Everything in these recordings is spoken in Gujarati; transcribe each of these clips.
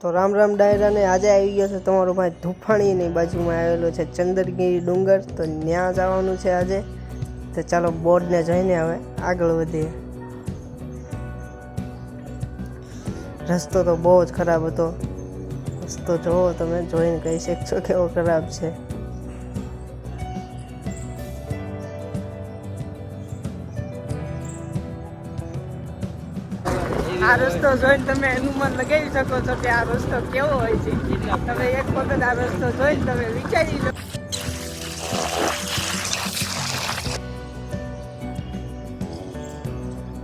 તો રામ રામ ડાયરાને આજે આવી ગયો છે તમારો ભાઈ ધૂફાણીની બાજુમાં આવેલો છે ચંદરગીરી ડુંગર. તો ત્યાં જવાનું છે આજે. તો ચાલો બોર્ડને જોઈને હવે આગળ વધીએ. રસ્તો તો બહુ જ ખરાબ હતો. રસ્તો જોવો તમે, જોઈને કહી શકશો કેવો ખરાબ છે. આ રસ્તો જોઈને તમે અનુમાન લગાવી શકો છો કે આ રસ્તો કેવો હોય છે. તમે એક વખત આ રસ્તો જોઈને તમે વિચારી લો.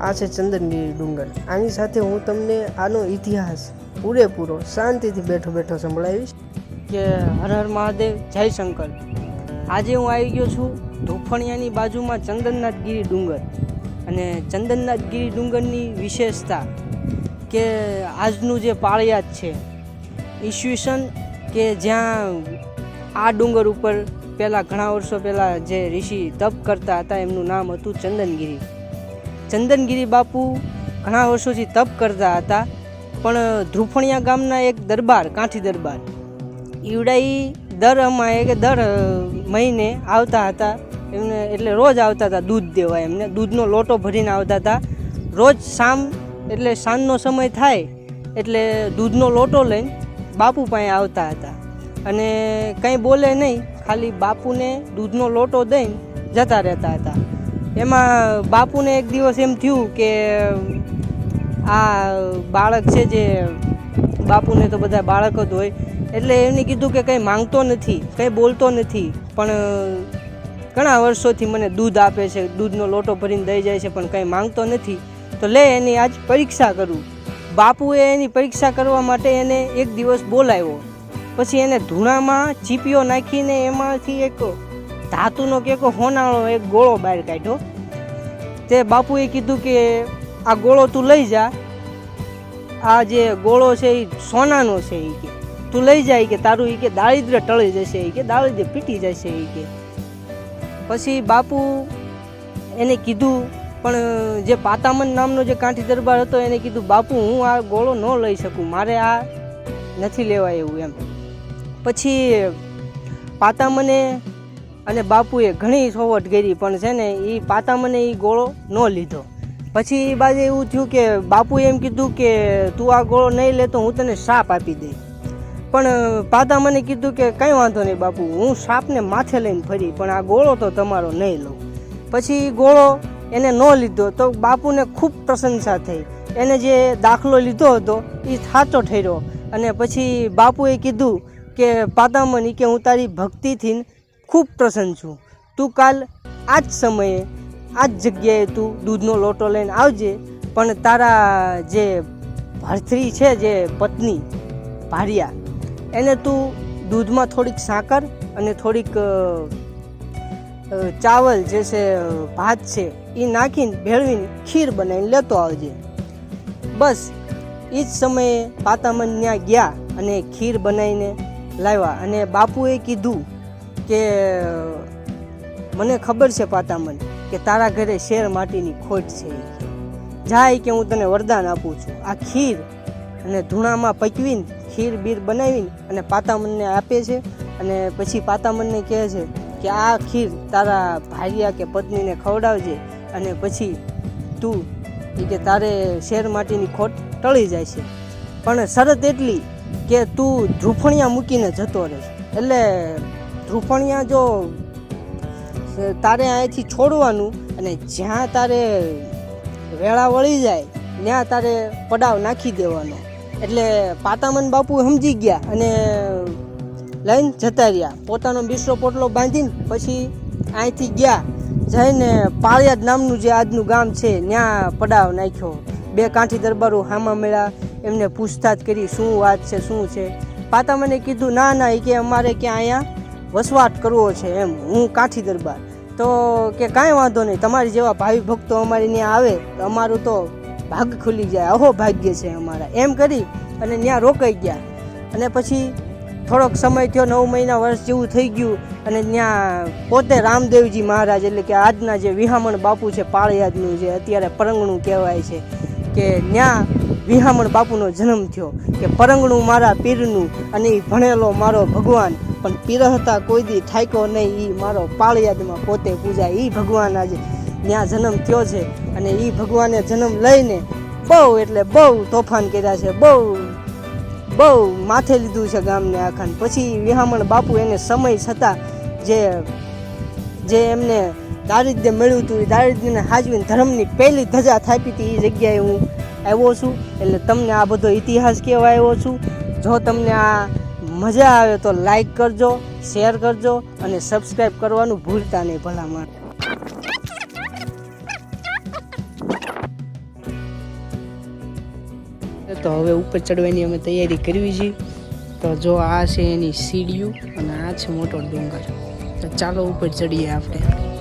આ છે ચંદનગીરી ડુંગર. આની સાથે હું તમને આનો ઇતિહાસ પૂરેપૂરો શાંતિથી બેઠો બેઠો સંભળાવીશ. કે હર હર મહાદેવ જય શંકર. આજે હું આવી ગયો છું ધોફણિયાની બાજુમાં ચંદનનાથગીરી ડુંગર. અને ચંદનનાથગીરી ડુંગરની વિશેષતા કે આજનું જે પાળિયાદ છે, ઈસવીસન કે જ્યાં આ ડુંગર ઉપર પહેલાં ઘણા વર્ષો પહેલાં જે ઋષિ તપ કરતા હતા, એમનું નામ હતું ચંદનગીરી. ચંદનગીરી બાપુ ઘણા વર્ષોથી તપ કરતા હતા, પણ ધ્રુફણિયા ગામના એક દરબાર, કાંઠી દરબાર, ઈવડાઈ દર અમાએ કે દર મહિને આવતા હતા, એમને એટલે રોજ આવતા હતા, દૂધ દેવા એમને, દૂધનો લોટો ભરીને આવતા હતા, રોજ શામ એટલે સાંજનો સમય થાય, એટલે દૂધનો લોટો લઈને બાપુ પાસે આવતા હતા. અને કંઈ બોલે નહીં, ખાલી બાપુને દૂધનો લોટો દઈને જતા રહેતા હતા. એમાં બાપુને એક દિવસ એમ થયું કે આ બાળક છે જે, બાપુને તો બધા બાળક જ હોય, એટલે એમને કીધું કે કંઈ માંગતો નથી, કંઈ બોલતો નથી, પણ ઘણા વર્ષોથી મને દૂધ આપે છે, દૂધનો લોટો ભરીને દઈ જાય છે, પણ કંઈ માંગતો નથી. તો લે એની આજ પરીક્ષા કરું. બાપુએ એની પરીક્ષા કરવા માટે એને એક દિવસ બોલાવ્યો. પછી એને ધૂણામાં ચીપીઓ નાખીને એમાંથી એક ધાતુનો કે એક હોનાળો એક ગોળો બહાર કાઢ્યો. તે બાપુએ કીધું કે આ ગોળો તું લઈ જા. આ જે ગોળો છે એ સોનાનો છે એ કે. તું લઈ જાય કે, તારું એ કે દારિદ્ર ટળી જશે એ કે દારિદ્ર પીટી જશે એ કે. પછી બાપુ એને કીધું પણ જે પાતામન નામનો જે કાંઠી દરબાર હતો એને કીધું, બાપુ, હું આ ગોળો ન લઈ શકું, મારે આ નથી લેવાય એવું એમ. પછી પાતામને અને બાપુએ ઘણી સોવટ કરી, પણ છે ને એ પાતામને એ ગોળો ન લીધો. પછી એ બાજુ એવું થયું કે, બાપુએ એમ કીધું કે, તું આ ગોળો નહીં લે તો હું તને સાપ આપી દઈશ. પણ પાતા મને કીધું કે, કંઈ વાંધો નહીં બાપુ, હું સાપને માથે લઈને ફરી, પણ આ ગોળો તો તમારો નહીં લઉં. પછી ગોળો એને ન લીધો તો બાપુને ખૂબ પ્રશંસા થઈ. એને જે દાખલો લીધો હતો એ સાચો ઠર્યો અને પછી બાપુએ કીધું કે પાતામણી કે હું તારી ભક્તિથી ખૂબ પ્રસન્ન છું. તું કાલ આ જ સમયે આ જ જગ્યાએ તું દૂધનો લોટો લઈને આવજે, પણ તારા જે ભરથરી છે, જે પત્ની ભારિયા, એને તું દૂધમાં થોડીક સાકર અને થોડીક ચાવલ જે છે ભાત છે એ નાખીને ભેળવીને ખીર બનાવીને લેતો આવજે. બસ એ જ સમયે પાતામન ત્યાં ગયા અને ખીર બનાવીને લાવ્યા. અને બાપુએ કીધું કે, મને ખબર છે પાતામન કે તારા ઘરે શેર માટીની ખોટ છે જાય કે હું તને વરદાન આપું છું. આ ખીર અને ધૂણામાં પકવીને ખીર બીર બનાવીને અને પાતામનને આપે છે. અને પછી પાતામનને કહે છે કે, આ ખીર તારા ભાર્યા કે પત્નીને ખવડાવજે. અને પછી તું એ કે તારે શેર માટીની ખોટ ટળી જાય છે. પણ શરત એટલી કે તું ધ્રુફણિયા મૂકીને જતો રહે એટલે ધ્રુફણિયા જો તારે અહીંથી છોડવાનું અને જ્યાં તારે વેળા વળી જાય, ત્યાં તારે પડાવ નાખી દેવાનો. એટલે પાતામન બાપુ સમજી ગયા અને લઈને જતા રહ્યા. પોતાનો બીસરો પોટલો બાંધીને પછી અહીંથી ગયા. જઈને પાળિયાદ નામનું જે આજનું ગામ છે ત્યાં પડાવ નાખ્યો. બે કાંઠી દરબારો હામા મેળા એમને પૂછતાછ કરી શું વાત છે, શું છે. પાતા મને કીધું, ના ના એ કે અમારે ક્યાં અહીંયા વસવાટ કરવો છે એમ, હું કાંઠી દરબાર. તો કે કાંઈ વાંધો નહીં, તમારી જેવા ભાવિ ભક્તો અમારી ત્યાં આવે તો અમારું તો ભાગ ખુલી જાય અહો ભાગ્ય છે અમારા. એમ કરી અને ત્યાં રોકાઈ ગયા. અને પછી થોડોક સમય થયો, નવ મહિના વર્ષ જેવું થઈ ગયું અને ત્યાં પોતે રામદેવજી મહારાજ એટલે કે આજના જે વિહામણ બાપુ છે, પાળિયાદનું જે અત્યારે પરંગણું કહેવાય છે, કે ત્યાં વિહામણ બાપુનો જન્મ થયો. કે પરંગણું મારા પીરનું અને એ ભણેલો મારો ભગવાન, પણ પીરહતા કોઈ દી ઠાક્યો નહીં એ મારો પાળિયાદમાં પોતે પૂજાય. એ ભગવાન આજે ત્યાં જન્મ થયો છે અને એ ભગવાને જન્મ લઈને બહુ એટલે બહુ તોફાન કર્યા છે, બહુ બહુ માથે લીધું છે ગામને આખાને. પછી વિહામણ બાપુ એને સમય છતાં જે જે એમને દારિદ્ર્ય મળ્યું હતું, એ દારિદ્ર્યને હાજવીને ધર્મની પહેલી ધજા થાપી હતી, એ જગ્યાએ હું આવ્યો છું. એટલે તમને આ બધો ઇતિહાસ કહેવા આવ્યો છું. જો તમને આ મજા આવે તો લાઈક કરજો શેર કરજો અને સબસ્ક્રાઈબ કરવાનું ભૂલતા નહીં ભલામણ. તો હવે ઉપર ચડવાની અમે તૈયારી કરવી છે. તો જો આ છે એની સીડીયું અને આ છે મોટો ડુંગર. તો ચાલો ઉપર ચડીએ આપણે.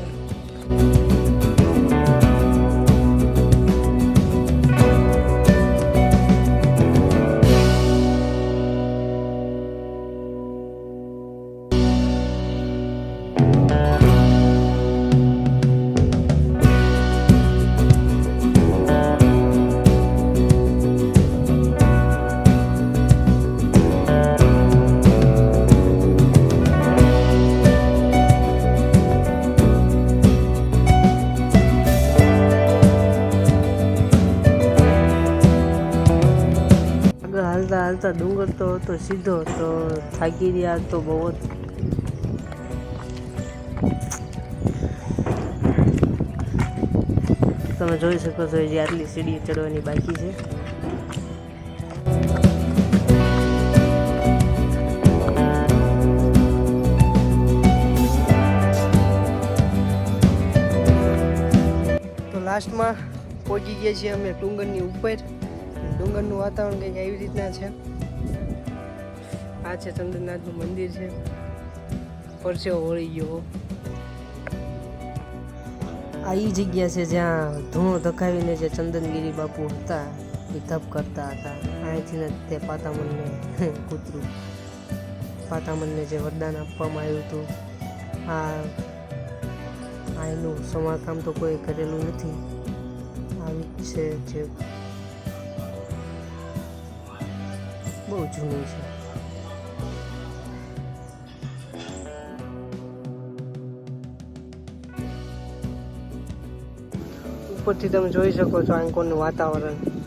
હાલતા હાલતા ડુંગર તો હતો સીધો તો થાકી રહ્યા તો બહુ જ. તમે જોઈ શકો છો જે આટલી સીડી ચડવાની બાકી છે. તો લાસ્ટમાં પહોંચી ગયા છીએ અમે ડુંગરની ઉપર. ડુંગરનું વાતાવરણ કંઈક એવી રીતના છે. આ છે ચંદ્રનાથનું મંદિર છે. પરસેવો વળી ગયો. આ એ જગ્યા છે જ્યાં ધૂણો ધકાવીને જે ચંદનગીરી બાપુ હતા, એ તપ કરતા હતા. અહીંથી તે પાતામનને કૂતરું. પાતામનને જે વરદાન આપવામાં આવ્યું હતું. આ આ એનું સમારકામ તો કોઈ કરેલું નથી. આવી છે જે બહુ જૂનું છે. ઉપરથી તમે જોઈ શકો છો આંકોનું વાતાવરણ.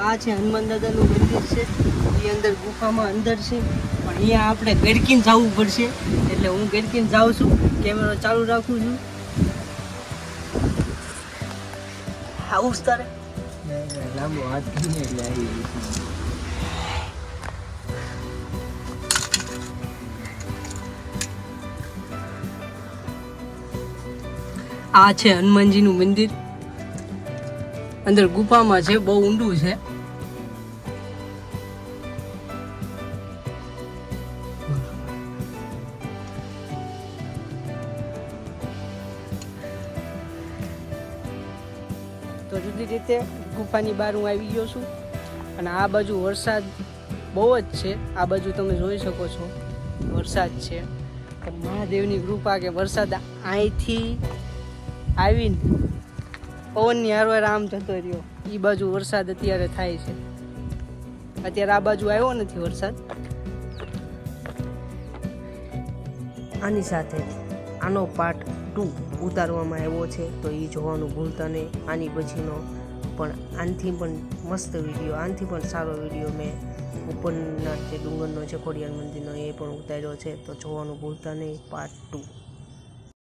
આ છે હનુમાન દાદાનું મંદિર છે. એ અંદર ગુફામાં અંદર છે. પણ અહીંયા આપણે ગડકીને જવું પડશે. એટલે હું ગડકીને જાઉં છું. કેમેરો ચાલુ રાખું છું. આવું તારે. લાંબો હાથ એટલે આવી આ છે હનુમાનજીનું મંદિર. અંદર ગુફામાં છે બહુ ઊંડું છે. જુદી રીતે ગુફાની બહાર હું આવી ગયો છું. અને આ બાજુ વરસાદ બહુ જ છે. આ બાજુ તમે જોઈ શકો છો, વરસાદ છે. તો મહાદેવની કૃપા કે વરસાદ અહીંથી આવીને પવનની હારવાર આમ જતો રહ્યો. એ બાજુ વરસાદ અત્યારે થાય છે. અત્યારે આ બાજુ આવ્યો નથી વરસાદ. આની સાથે આનો પાર્ટ ટુ ઉતારવામાં આવ્યો છે, તો એ જોવાનું ભૂલતા નહીં. આની પછીનો પણ આનથી પણ મસ્ત વીડિયો આનથી પણ સારો વીડિયો મેં ઉપરના જે ડુંગરનો છે ખોડિયાર મંદિરનો એ પણ ઉતાર્યો છે, તો જોવાનું ભૂલતા નહીં. Part two